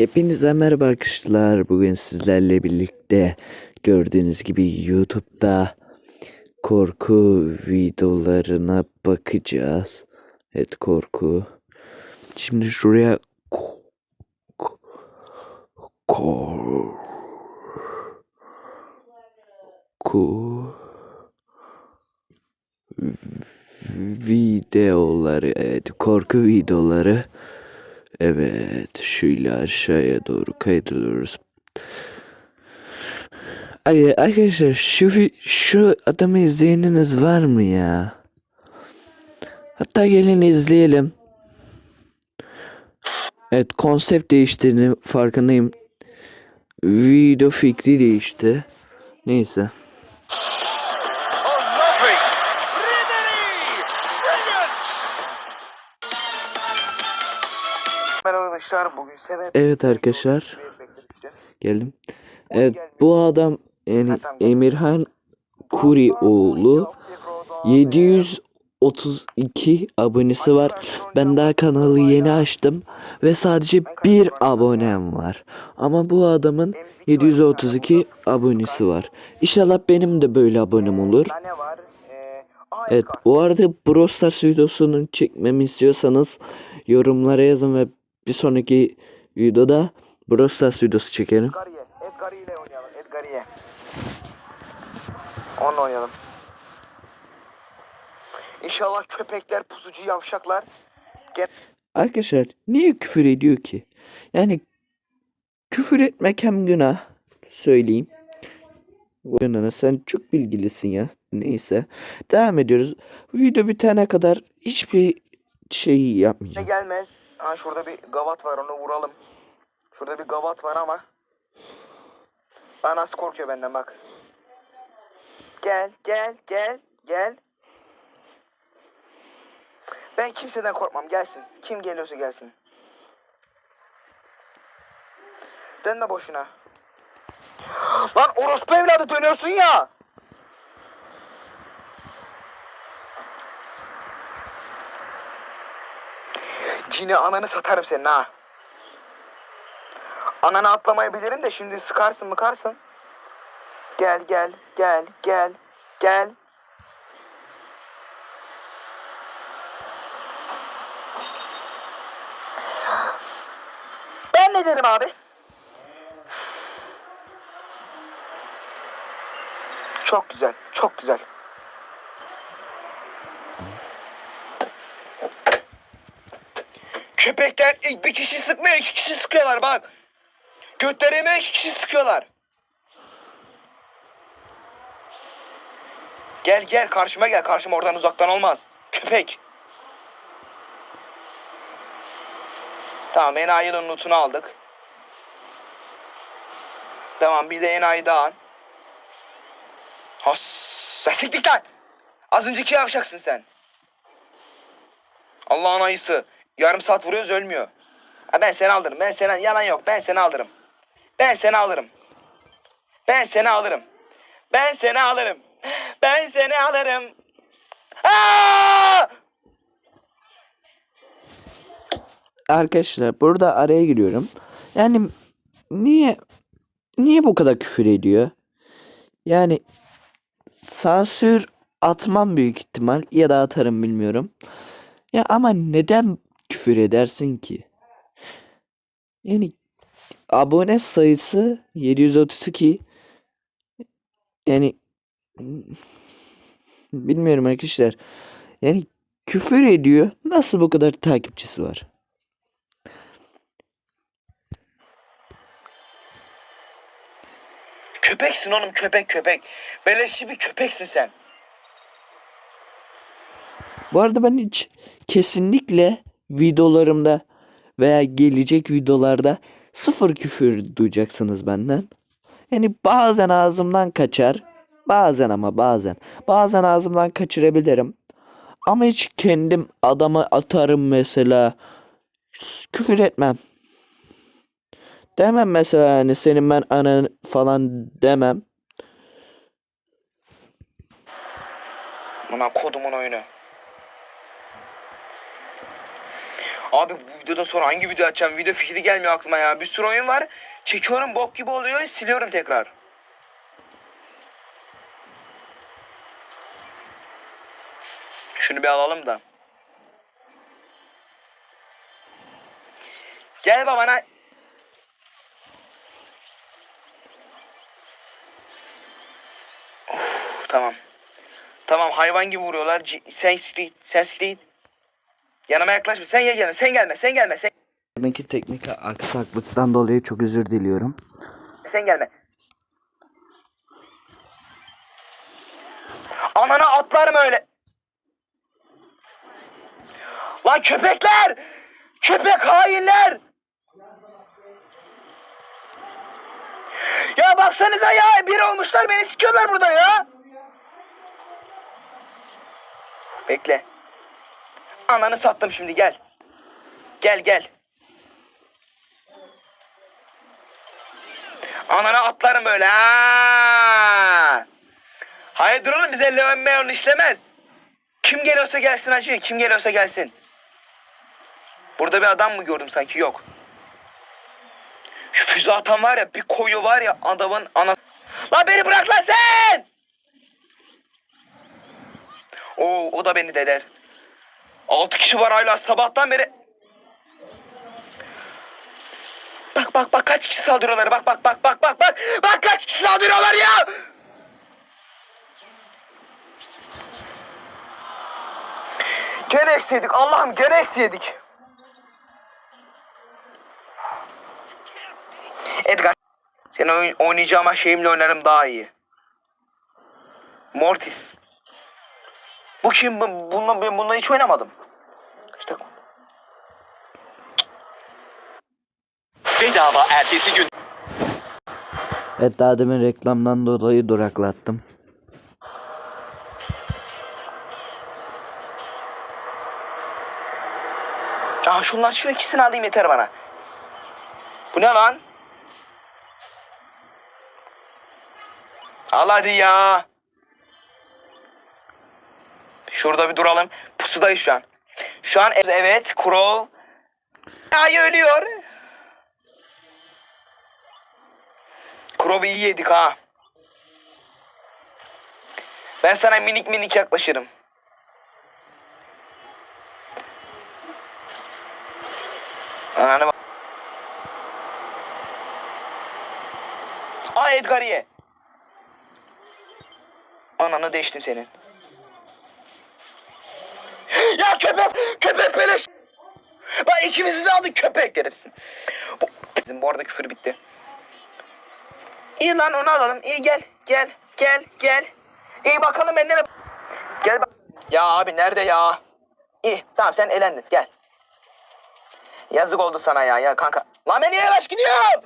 Hepinize merhaba arkadaşlar. Bugün sizlerle birlikte gördüğünüz gibi YouTube'da korku videolarına bakacağız. Evet korku. Şimdi şuraya ko- ko- kor- ku videoları evet korku videoları Evet, şöyle aşağıya doğru kaydırıyoruz. Ay, arkadaşlar şu şu adamı izleyeniniz var mı ya? Hatta gelin izleyelim. Evet, konsept değiştiğini farkındayım. Video fikri değişti. Neyse. Evet arkadaşlar. Geldim. Evet, bu adam yani Emirhan Kurioğlu 732 abonesi var. Ben daha kanalı yeni açtım ve sadece bir abonem var. Ama bu adamın 732 abonesi var. İnşallah benim de böyle abonem olur. Evet bu arada Brawl Stars videosunu çekmemi istiyorsanız yorumlara yazın ve bir sonraki videoda Brawl Stars videosu çekerim. Edgar'ye. Edgar ile oynayalım. Edgar'ye. Onunla oynayalım. İnşallah köpekler, pusucu yavşaklar. Gel. Arkadaşlar niye küfür ediyor ki? Yani küfür etmek hem günah söyleyeyim. Günahına sen çok bilgilisin ya. Neyse. Devam ediyoruz. Video bitene kadar hiçbir şey Ne yapmayacağım. gelmez. Ha şurada bir gavat var onu vuralım. Şurada bir gavat var ama. Bana nasıl korkuyor benden bak. Gel gel gel gel. Ben kimseden korkmam gelsin. Kim geliyorsa gelsin. Dönme boşuna. Lan orospu evladı dönüyorsun ya. Cini ananı satarım senin ha. Ananı atlamayı bilirim de şimdi sıkarsın mıkarsın. Gel gel gel gel gel. Ben ne derim abi? Çok güzel, çok güzel. Köpekler ilk bir kişi sıkmıyor, iki kişi sıkıyorlar bak. Götlerime iki kişi sıkıyorlar. Gel gel karşıma gel, karşıma oradan uzaktan olmaz. Köpek. Tamam enayinin notunu aldık. Tamam bir de enayi daha. Has, sesiklik lan. Az önceki yavşaksın sen. Allah'ın ayısı. Yarım saat vuruyoruz ölmüyor. Ha ben seni alırım. Ben seni yalan yok. Ben seni alırım. Ben seni alırım. Ben seni alırım. Ben seni alırım. Ben seni alırım. Aa! Arkadaşlar burada araya giriyorum. Yani niye niye bu kadar küfür ediyor? Yani sansür atmam büyük ihtimal ya da atarım bilmiyorum. Ya ama neden küfür edersin ki? Yani abone sayısı 732 yani bilmiyorum arkadaşlar. Yani küfür ediyor. Nasıl bu kadar takipçisi var? Köpeksin oğlum köpek köpek. Beleşçi bir köpeksin sen. Bu arada ben hiç kesinlikle videolarımda veya gelecek videolarda sıfır küfür duyacaksınız benden. Yani bazen ağzımdan kaçar. Bazen ama bazen. Bazen ağzımdan kaçırabilirim. Ama hiç kendim adamı atarım mesela. Küfür etmem. Demem mesela hani senin ben anan falan demem. Buna kodumun oyunu. Abi bu videodan sonra hangi video açacağım? Video fikri gelmiyor aklıma ya. Bir sürü oyun var. Çekiyorum bok gibi oluyor. Siliyorum tekrar. Şunu bir alalım da. Gel babana. Uf, tamam. Tamam hayvan gibi vuruyorlar. Sen sileyim. Sen sileyim. Yanıma yaklaşma. Sen ya gelme. Sen gelme. Sen gelme. Sen, Demek ki teknik aksaklıktan dolayı çok özür diliyorum. sen gelme. Anana atlarım öyle. Lan köpekler! Köpek hainler! Ya baksanıza ya bir olmuşlar beni sikiyorlar burada ya. Bekle. Ananı sattım şimdi gel. Gel gel. Ananı atlarım böyle. Ha. Hayır duralım bize Leon işlemez. Kim geliyorsa gelsin hacı. Kim geliyorsa gelsin. Burada bir adam mı gördüm sanki? Yok. Şu füze atan var ya bir koyu var ya adamın ana... Lan beni bırak lan sen! Oo, o da beni deder. 6 kişi var hala sabahtan beri. Bak bak bak kaç kişi saldırıyorlar. Bak bak bak bak bak bak. Bak kaç kişi saldırıyorlar ya. Gereksiz Allah'ım gereksiz. Edgar sen oyn oynayacağıma şeyimle oynarım daha iyi. Mortis. Bu kim? Bununla, bununla hiç oynamadım. Bedava ertesi gün. Evet daha demin reklamdan dolayı duraklattım. Aa şunlar şu ikisini alayım yeter bana. Bu ne lan? Al hadi ya. Şurada bir duralım. Pusudayız şu an. Şu an evet Crow. Ay ölüyor. İyi yedik ha. Ben sana minik minik yaklaşırım. Ananı bak. Aa Edgar ye. Ananı değiştim senin. ya köpek! Köpek beleş! Bak ikimizi de aldı köpek herifsin. Bu, bu arada küfür bitti. İyi lan onu alalım. İyi gel. Gel. Gel. Gel. İyi bakalım benden. ne- Gel bak. Ya abi nerede ya? İyi tamam sen elendin. Gel. Yazık oldu sana ya ya kanka. Lan ben niye yavaş gidiyorum?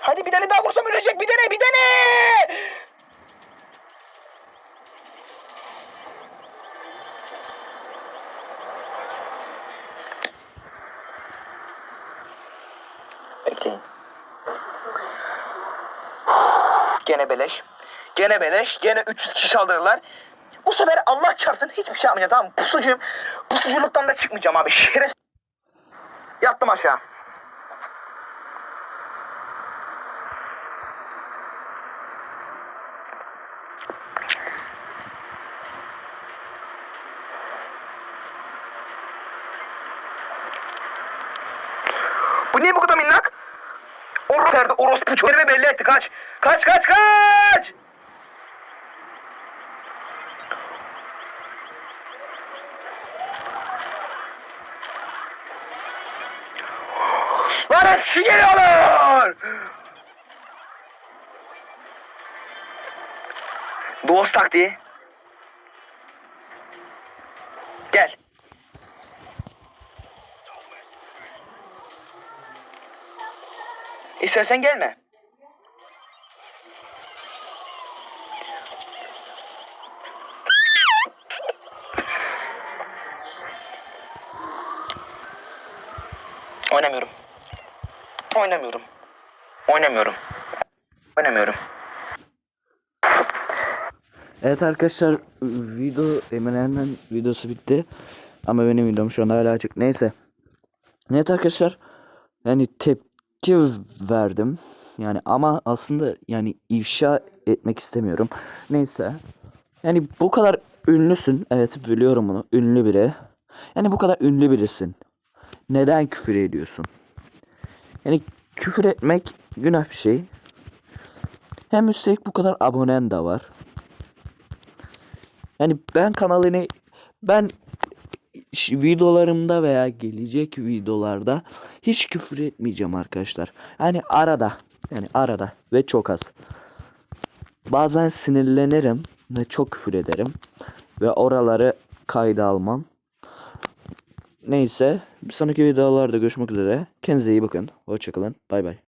Hadi bir tane daha vursam ölecek bir tane bir tane. Bekleyin. Gene beleş. Gene beleş. Gene 300 kişi saldırırlar. Bu sefer Allah çarpsın hiçbir şey yapmayacağım tamam mı? Pusucuyum. Pusuculuktan da çıkmayacağım abi. Şeref. Yattım aşağı. Bu niye bu kadar minnak? Verdi orospu çocuğu belli etti kaç. Kaç kaç kaç. Lan hepsi geliyorlar. Doğuz taktiği. İstersen gelme. Oynamıyorum. Oynamıyorum. Oynamıyorum. Oynamıyorum. Evet arkadaşlar video Emine'nin videosu bitti. Ama benim videom şu anda hala açık. Neyse. Evet arkadaşlar. Yani tepki verdim. Yani ama aslında yani ifşa etmek istemiyorum. Neyse. Yani bu kadar ünlüsün. Evet biliyorum bunu. Ünlü biri. Yani bu kadar ünlü birisin. Neden küfür ediyorsun? Yani küfür etmek günah bir şey. Hem üstelik bu kadar abonen de var. Yani ben kanalını ben videolarımda veya gelecek videolarda hiç küfür etmeyeceğim arkadaşlar. Yani arada yani arada ve çok az. Bazen sinirlenirim ve çok küfür ederim ve oraları kayda almam. Neyse bir sonraki videolarda görüşmek üzere. Kendinize iyi bakın. Hoşçakalın. Bay bay.